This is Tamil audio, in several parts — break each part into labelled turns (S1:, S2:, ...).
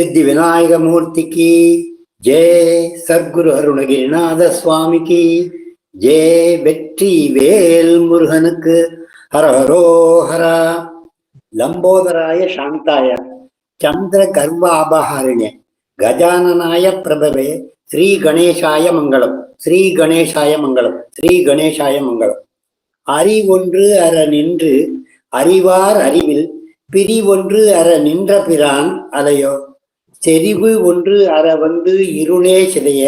S1: சித்தி விநாயக மூர்த்திக்கு. ஜெய் சர்க்குரு அருணகிரிநாத சுவாமிக்கு. ஜெய் வெற்றி வேல் முருகனுக்கு. ஹர ஹரோஹரா லம்போதராய சாந்தாய. சந்திர கர்வாபஹாரிணே. கஜானனாய பிரபவே. ஸ்ரீ கணேசாய மங்களம். ஸ்ரீ கணேசாய மங்களம். ஸ்ரீ கணேசாய மங்களம். அறிவொன்று அற நின்று அறிவார் அறிவில். பிரிவொன்று அற நின்ற பிரான். அலையோ செறிவு ஒன்று அற வந்து இருளே சிதைய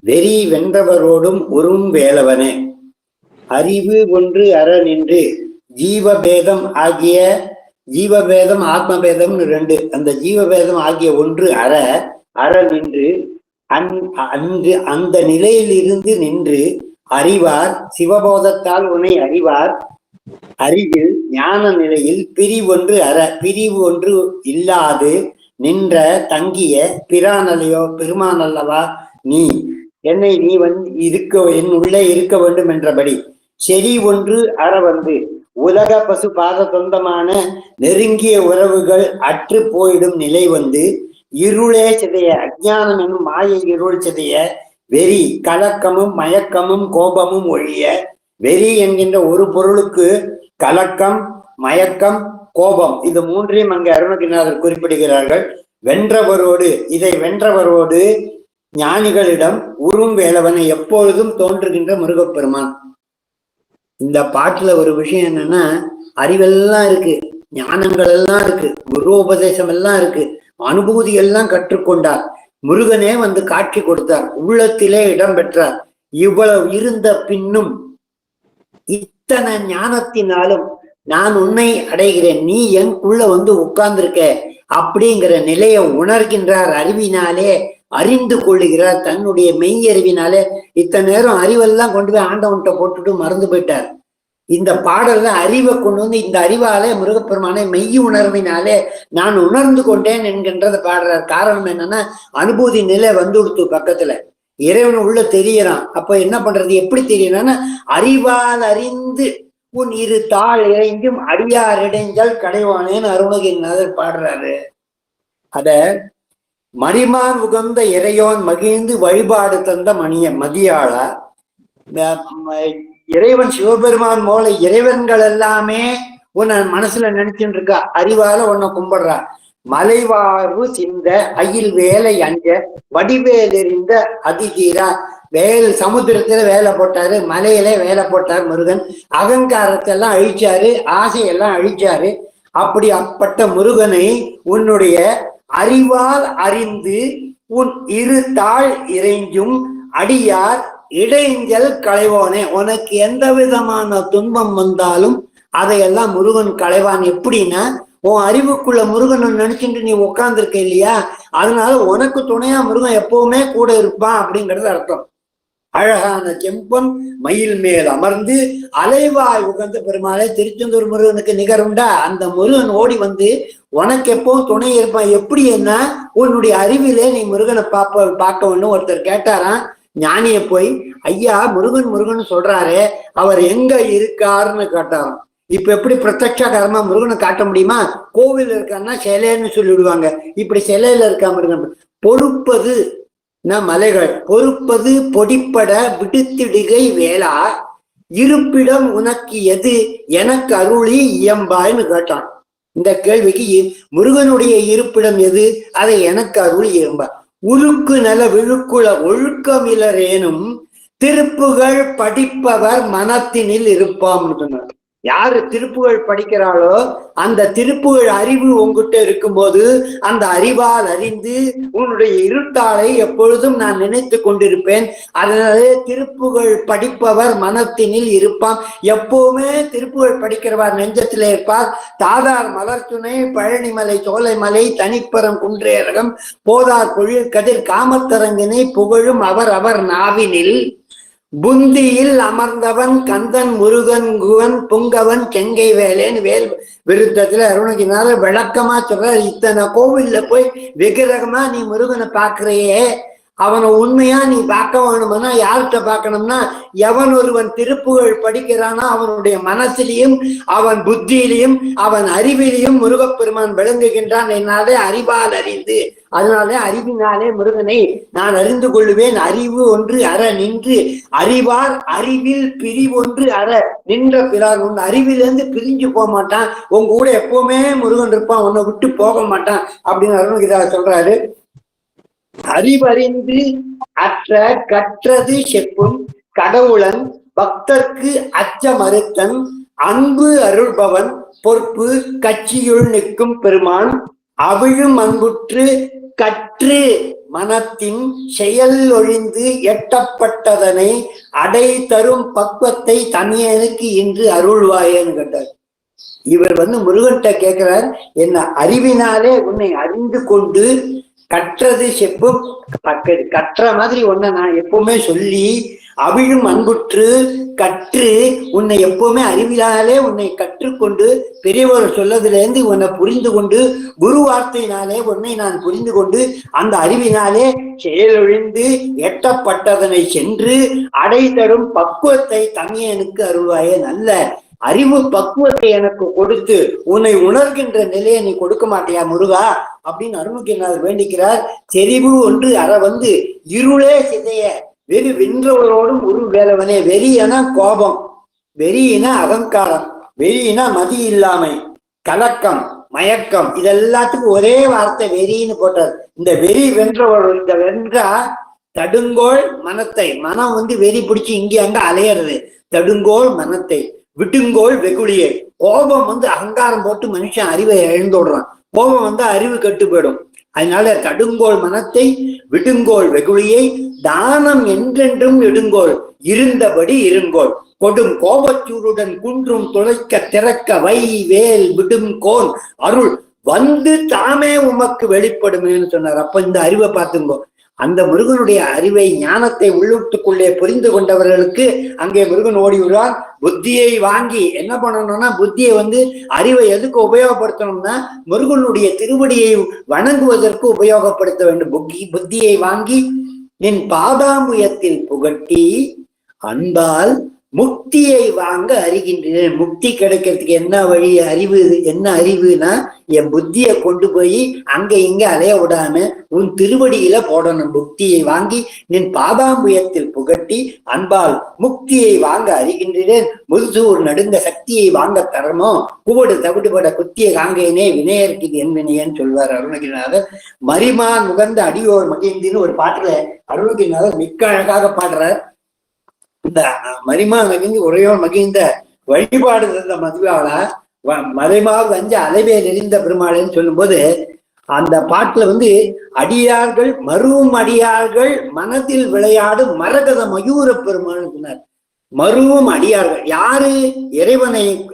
S1: வெறி வென்றவரோடும் உறும் வேலவனே அறிவு ஒன்று அற நின்று ஜீவபேதம் ஆகிய ஜீவபேதம் ஆத்மபேதம்னு ரெண்டு. அந்த ஜீவபேதம் ஆகிய ஒன்று அற அற நின்று அன் அன்று அந்த நிலையிலிருந்து நின்று அறிவார் சிவபோதத்தால் உன்னை அறிவார். அறிவில் ஞான நிலையில் பிரிவொன்று அற பிரிவு ஒன்று இல்லாது நின்ற தங்கிய பிரானலையோ பெருமான் அல்லவா நீ என்னை நீ வந்து இருக்க என் உள்ளே இருக்க வேண்டும் என்றபடி செடி ஒன்று அற வந்து உலக பசு பாத சொந்தமான நெருங்கிய உறவுகள் அற்று போயிடும் நிலை வந்து இருளே சிதைய அஜ்ஞானம் என்னும் மாயை இருள் சிதைய வெறி கலக்கமும் மயக்கமும் கோபமும் ஒழிய வெறி என்கின்ற ஒரு பொருளுக்கு கலக்கம் மயக்கம் கோபம். இது மூன்றையும் அங்கே அருணகிரிநாதர் குறிப்பிடுகிறார்கள். வென்றவரோடு இதை வென்றவரோடு ஞானிகளிடம் உருவும் வேலவனை எப்பொழுதும் தோன்றுகின்ற முருகப்பெருமான். இந்த பாட்டுல ஒரு விஷயம் என்னன்னா அறிவெல்லாம் இருக்கு ஞானங்கள் எல்லாம் இருக்கு குருபதேசம் எல்லாம் இருக்கு அனுபூதி எல்லாம் கற்றுக்கொண்டார். முருகனே வந்து காட்சி கொடுத்தார் உள்ளத்திலே இடம் பெற்றார். இவ்வளவு இருந்த பின்னும் இத்தனை ஞானத்தினாலும் நான் உன்னை அடைகிறேன். நீ எனக்குள்ள வந்து உட்கார்ந்துருக்க? அப்படிங்கிற நிலையை உணர்கின்றார் அறிவினாலே அறிந்து கொள்ளுகிறார். தன்னுடைய மெய் அறிவினாலே இத்தனை நேரம் அறிவெல்லாம் கொண்டு போய் ஆண்டவன்கிட்ட போட்டுட்டு மறந்து போயிட்டார். இந்த பாடல்ல அறிவை கொண்டு வந்து இந்த அறிவாலே முருகப்பெருமானை மெய் உணர்வினாலே நான் உணர்ந்து கொண்டேன் என்கின்றத பாடுறார். காரணம் என்னன்னா அனுபூதி நிலை வந்துடுத்து பக்கத்துல. இறைவன் உள்ள தெரியறான். அப்ப என்ன பண்றது? எப்படி தெரியணும்னா அறிவால் அறிந்து உன் இரு தாள் இறைஞ்சும் அடியார் இடைஞ்சல் கடைவானேன்னு அருணகிரிநாதர் பாடுறாரு. அத மணிமான் உகந்த இறையோன் மகிழ்ந்து வழிபாடு தந்த மணிய மதியாளா? இறைவன் சிவபெருமான் போல இறைவன்கள் எல்லாமே உன்னை மனசுல நினைச்சுட்டு இருக்கா அறிவால உன்னை கும்பிடுறா. மலைவாழ்வு சிந்த அயில் வேலை அஞ்ச வடிவேலெறிந்த அதிதீரா. வேல் சமுத்திரத்துல வேலை போட்டாரு மலையில வேலை போட்டார் முருகன். அகங்காரத்தை எல்லாம் அழிச்சாரு ஆசையெல்லாம் அழிச்சாரு. அப்படி அப்பட்ட முருகனை உன்னுடைய அறிவால் அறிந்து உன் இரு தாழ் இறைஞ்சும் அடியார் இடைஞ்சல் களைவோனே. உனக்கு எந்த விதமான துன்பம் வந்தாலும் அதையெல்லாம் முருகன் களைவான். எப்படின்னா உன் அறிவுக்குள்ள முருகன் நினைச்சுட்டு நீ உட்கார்ந்துருக்க இல்லையா? அதனால உனக்கு துணையா முருகன் எப்பவுமே கூட இருப்பான் அப்படிங்கிறது அர்த்தம். அழகான செம்பம் மயில் மேல் அமர்ந்து அலைவாய் உகந்த பெருமாளை திருச்செந்தூர் முருகனுக்கு நிகருண்டா? அந்த முருகன் ஓடி வந்து உனக்கு எப்போ துணை இருப்பான் எப்படி என்ன? உன்னுடைய அறிவிலே நீ முருகனை பாப்ப பார்க்கணும்னு ஒருத்தர் கேட்டாராம். ஞானிய போய் ஐயா முருகன் முருகன் சொல்றாரு அவர் எங்க இருக்காருன்னு கேட்டாராம். இப்ப எப்படி பிரத்யட்சகரமா முருகனை காட்ட முடியுமா? கோவில் இருக்கான்னா சிலைன்னு சொல்லிவிடுவாங்க. இப்படி சிலையில இருக்கா முருகன்? பொறுப்பது ந மலைகள். பொறுப்பது பொடிப்பட விடுத்திடுகை வேளா இருப்பிடம் உனக்கு எது? எனக்கு அருளி இயம்பாய்னு கேட்டான். இந்த கேள்விக்கு முருகனுடைய இருப்பிடம் எது? அதை எனக்கு அருளி இயம்பா. உருக்கு நல விழுக்குல ஒழுக்கமிலரேனும் திருப்புகள் படிப்பவர் மனத்தினில் இருப்பாம்னு சொன்னார். யாரு திருப்புகள் படிக்கிறாளோ அந்த திருப்புகள் அறிவு உங்ககிட்ட இருக்கும்போது அந்த அறிவால் அறிந்து உன்னுடைய இருட்டாளை எப்பொழுதும் நான் நினைத்து கொண்டிருப்பேன். அதனாலே திருப்புகள் படிப்பவர் மனத்தினில் இருப்பான். எப்பவுமே திருப்புகள் படிக்கிறவர் நெஞ்சத்திலே இருப்பார். தாதார் மலர்த்துணை பழனிமலை சோலைமலை தனிப்பரம் குன்றேரகம் போதார் பொழில் கதிர் காமத்தரங்கினை புகழும் அவர் அவர் நாவினில். புந்தியில் அமர்ந்தவன் கந்தன் முருகன் குவன் புங்கவன் கெங்கை வேலேன்னு வேல் விருத்தத்துல அருணகிரினால விளக்கமா சொல்ற இத்தனை கோவில்ல போய் விக்கிரகமா நீ முருகனை பாக்குறையே அவனை உண்மையா நீ பார்க்க வேணும்னா யார்கிட்ட பார்க்கணும்னா எவன் ஒருவன் திருப்புகழ் படிக்கிறானா அவனுடைய மனசிலையும் அவன் புத்தியிலையும் அவன் அறிவிலையும் முருகப்பெருமான் விளங்குகின்றான் என்னாலே அறிவால் அறிந்து. அதனாலே அறிவினாலே முருகனை நான் அறிந்து கொள்ளுவேன். அறிவு ஒன்று அற நின்று அறிவார் அறிவில் பிரிவொன்று அற நின்ற பிறார் உன் அறிவிலிருந்து பிரிஞ்சு போக மாட்டான். உங்க கூட எப்பவுமே முருகன் இருப்பான் உன்னை விட்டு போக மாட்டான் அப்படின்னு அருணகிரியார் சொல்றாரு. அறிவறிந்து அற்ற கற்றது செப்பும் கடவுளன் பக்தர்க்கு அச்ச மறுத்தன் அன்பு அருள்பவன் பொறுப்பு கட்சியுள் நிற்கும் பெருமான் அவிழும் அன்புற்று கற்று மனத்தின் செயல் ஒழிந்து எட்டப்பட்டதனை அடை தரும் பக்குவத்தை தனியனுக்கு இன்று அருள்வாயன்னு கேட்டார். இவர் வந்து முருகன்கிட்ட கேட்கிறார் என்ன அறிவினாலே உன்னை அறிந்து கொண்டு கற்றது செப்பும் கற்றது கற்ற மாதிரி ஒன்ன நான் எப்பவுமே சொல்லி அவிழும் அன்புற்று கற்று உன்னை எப்பவுமே அறிவிலாலே உன்னை கற்றுக்கொண்டு பெரியவர் சொல்லதிலிருந்து உன்னை புரிந்து கொண்டு குரு வார்த்தையினாலே உன்னை நான் புரிந்து கொண்டு அந்த அறிவினாலே செயலொழிந்து எட்டப்பட்டதனை சென்று அடை தரும் பக்குவத்தை தனியனுக்கு அருள்வாயே. நல்ல அறிவு பக்குவத்தை எனக்கு கொடுத்து உன்னை உணர்கின்ற நிலையை நீ கொடுக்க மாட்டியா முருகா? அப்படின்னு அருணுகிரிநாதர் வேண்டிக்கிறார். தெரிவு ஒன்று அற வந்து இருளே சிதைய வெறி வென்றவரோடும் ஒரு வேலவனே. வெறியனா கோபம் வெறியினா அகங்காரம் வெறியினா மதி இல்லாமை கலக்கம் மயக்கம். இதெல்லாத்துக்கும் ஒரே வார்த்தை வெறின்னு போட்டார். இந்த வெறி வென்றவர் இந்த வென்றா தடுங்கோள் மனத்தை. மனம் வந்து வெறி பிடிச்சி இங்கே அங்க அலையிறது. தடுங்கோள் மனத்தை. விட்டுங்கோள் வெகுளியை. கோபம் வந்து அகங்காரம் போட்டு மனுஷன் அறிவை இழந்து விடுறான் கோபம் வந்து அறிவு கெட்டு போயிடும். அதனால தடுங்கோள் மனத்தை விடுங்கோள் வெகுளியை தானம் என்றென்றும் இடுங்கோள் இருந்தபடி இருங்கோள். கொடும் கோபச்சூருடன் குன்றும் துளைக்க திறக்க வை வேல் விடும் கோன். அருள் வந்து தாமே உமக்கு வெளிப்படுமேன்னு சொன்னார். அப்ப இந்த அறிவை பார்த்துங்கோ. அந்த முருகனுடைய அறிவை ஞானத்தை உள்ளுட்டுக்குள்ளே புரிந்து கொண்டவர்களுக்கு அங்கே முருகன் ஓடி விடுவார் புத்தியை வாங்கி என்ன பண்ணணும்னா புத்தியை வந்து அறிவை எதுக்கு உபயோகப்படுத்தணும்னா முருகனுடைய திருவடியை வணங்குவதற்கு உபயோகப்படுத்த வேண்டும். புத்தி புத்தியை வாங்கி நின் பாதாமுயத்தில் புகட்டி அன்பால் முக்தியை வாங்க அறிகின்றேன். முக்தி கிடைக்கிறதுக்கு என்ன வழி? அறிவு என்ன அறிவுனா என் புத்தியை கொண்டு போய் அங்க இங்க அலைய விடாம உன் திருவடியில போடணும். புக்தியை வாங்கி நின் பாதாம்புயத்தில் புகட்டி அன்பால் முக்தியை வாங்க அறிகின்றேன். முதுசூர் நடுங்க சக்தியை வாங்க தரமோ? கூடு தவிடுபட குத்திய காங்கேனே வினையருக்கு என் வினையன்னு சொல்வார் அருணகிரிநாதர். மரிமான் முகந்த அடியோர் மகிழ்ந்தின்னு ஒரு பாட்டுல அருணகிரிநாதர் மிக்க அழகாக பாடுறார். இந்த மரிமா மகிழ்ந்து உரையோர் மகிழ்ந்த வழிபாடு தந்த மதுவால மறைமாவு அஞ்சு அலைவே நெறிந்த பெருமாளேன்னு சொல்லும்போது அந்த பாட்டுல வந்து அடியார்கள் மருவும் அடியார்கள் மனதில் விளையாடும் மரகத மயூர பெருமாள்னு சொன்னார். மருவும் அடியார்கள். யாரு இறைவனை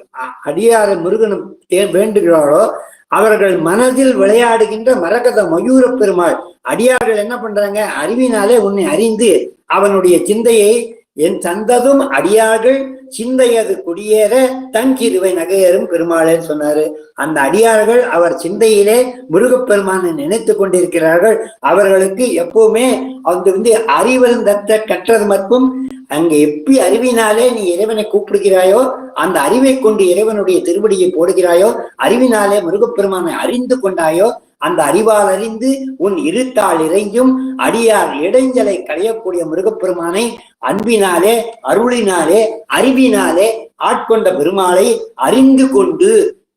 S1: அடியார முருகனும் தே- வேண்டுகிறாரோ அவர்கள் மனதில் விளையாடுகின்ற மரகத மயூர பெருமாள். அடியார்கள் என்ன பண்றாங்க? அறிவினாலே உன்னை அறிந்து அவனுடைய சிந்தையை என் சந்ததும் அடியார்கள் சிந்தையது குடியேற தன் கிருவை நகையரும் பெருமாளேன்னு சொன்னாரு. அந்த அடியார்கள் அவர் சிந்தையிலே முருகப்பெருமானை நினைத்து கொண்டிருக்கிறார்கள். அவர்களுக்கு எப்பவுமே அவங்க வந்து அறிவருந்தத்த கற்றது மட்டும் அங்க எப்படி அறிவினாலே நீ இறைவனை கூப்பிடுகிறாயோ அந்த அறிவை கொண்டு இறைவனுடைய திருவடியை போடுகிறாயோ அறிவினாலே முருகப்பெருமானை அறிந்து கொண்டாயோ அந்த அறிவால் அறிந்து உன் இருத்தால் இறைஞ்சும் அடியார் இடைஞ்சலை களையக்கூடிய முருகப்பெருமானை அன்பினாலே அருளினாலே அறிவினாலே ஆட்கொண்ட பெருமாளை அறிந்து கொண்டு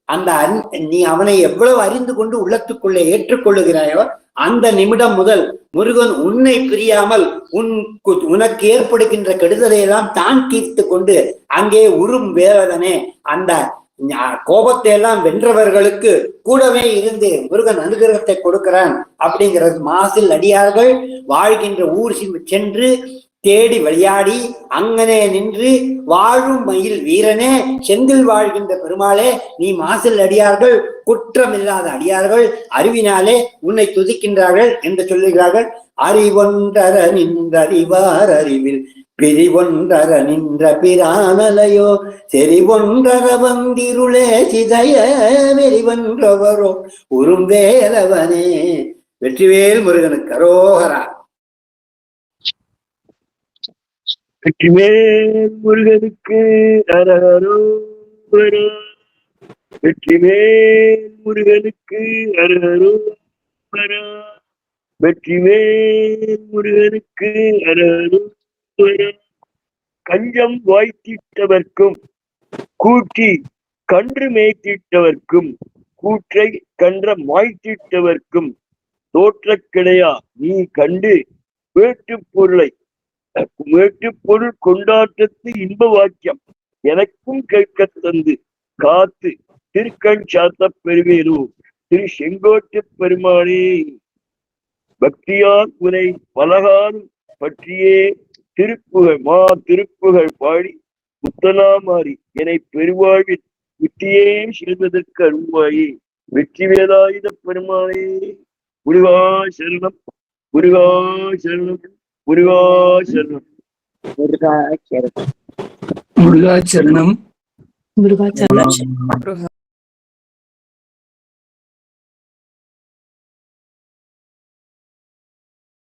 S1: அந்த அன்- நீ அவனை எவ்வளவு அறிந்து கொண்டு உள்ளத்துக்குள்ளே ஏற்றுக்கொள்ளுகிறாயோ அந்த நிமிடம் முதல் முருகன் உன்னை பிரியாமல் உன் உனக்கு ஏற்படுகின்ற கெடுதலை எல்லாம் தான் தீர்த்து கொண்டு அங்கே உறும் வேதனே அந்த கோபத்தை எல்லாம் வென்றவர்களுக்கு கூடவே இருந்து முருகன் அனுகிரகத்தை கொடுக்கிறான் அப்படிங்கிறது மாசில் அடியார்கள் வாழ்கின்ற ஊர் சென்று தேடி விளையாடி அங்கனே நின்று வாழும் மயில் வீரனே செந்தில் வாழ்கின்ற பெருமாளே நீ மாசில் அடியார்கள் குற்றமில்லாத அடியார்கள் அறிவினாலே உன்னை துதிக்கின்றார்கள் என்று சொல்லுகிறார்கள். அறிவொன்றர நின்றறிவார் அறிவில் பிரிவொன்றர நின்ற பிரானலையோ செறிவொன்றர வந்திருளே சிதைய வெறிவன்றவரோ உறும் வேலவனே. வெற்றிவேல் முருகனுக்கு அரோகரா.
S2: வெற்றிவேல் முருகனுக்கு அரகரோரா வெற்றிவேல் முருகனுக்கு அரகரோரா வெற்றிவேல் முருகனுக்கு அரகரோரா கஞ்சம் வாய்த்திட்டவர்க்கும் கூட்டி கன்று மேய்த்திட்டவர்க்கும் கூற்றை கன்ற மாய்த்திட்டவர்க்கும் தோற்றக் கிடையா நீ கண்டு வேட்டுப் பொருளை வேட்டுப் பொருள் கொண்டாட்டத்து இன்ப வாக்கியம். எனக்கும் கேட்க தந்து காத்து திருக்கண் சாத்த பெருவேலு திரு செங்கோட்டு பெருமானே பக்தியால் உனை பலகால் பற்றியே திருப்புகழ் மா திருப்புகழ் பாடி முத்தனாமாறி என்னை பெருவாழ்வில் புத்தியே செல்வதற்கு அருள்வாயே. வெற்றி வேலாயுத பெருமானே முருகா சரணம். முருகா சரணம். முருகா சரணம்.
S3: முருகாச்சரணம்
S4: முருகாச்சரணம்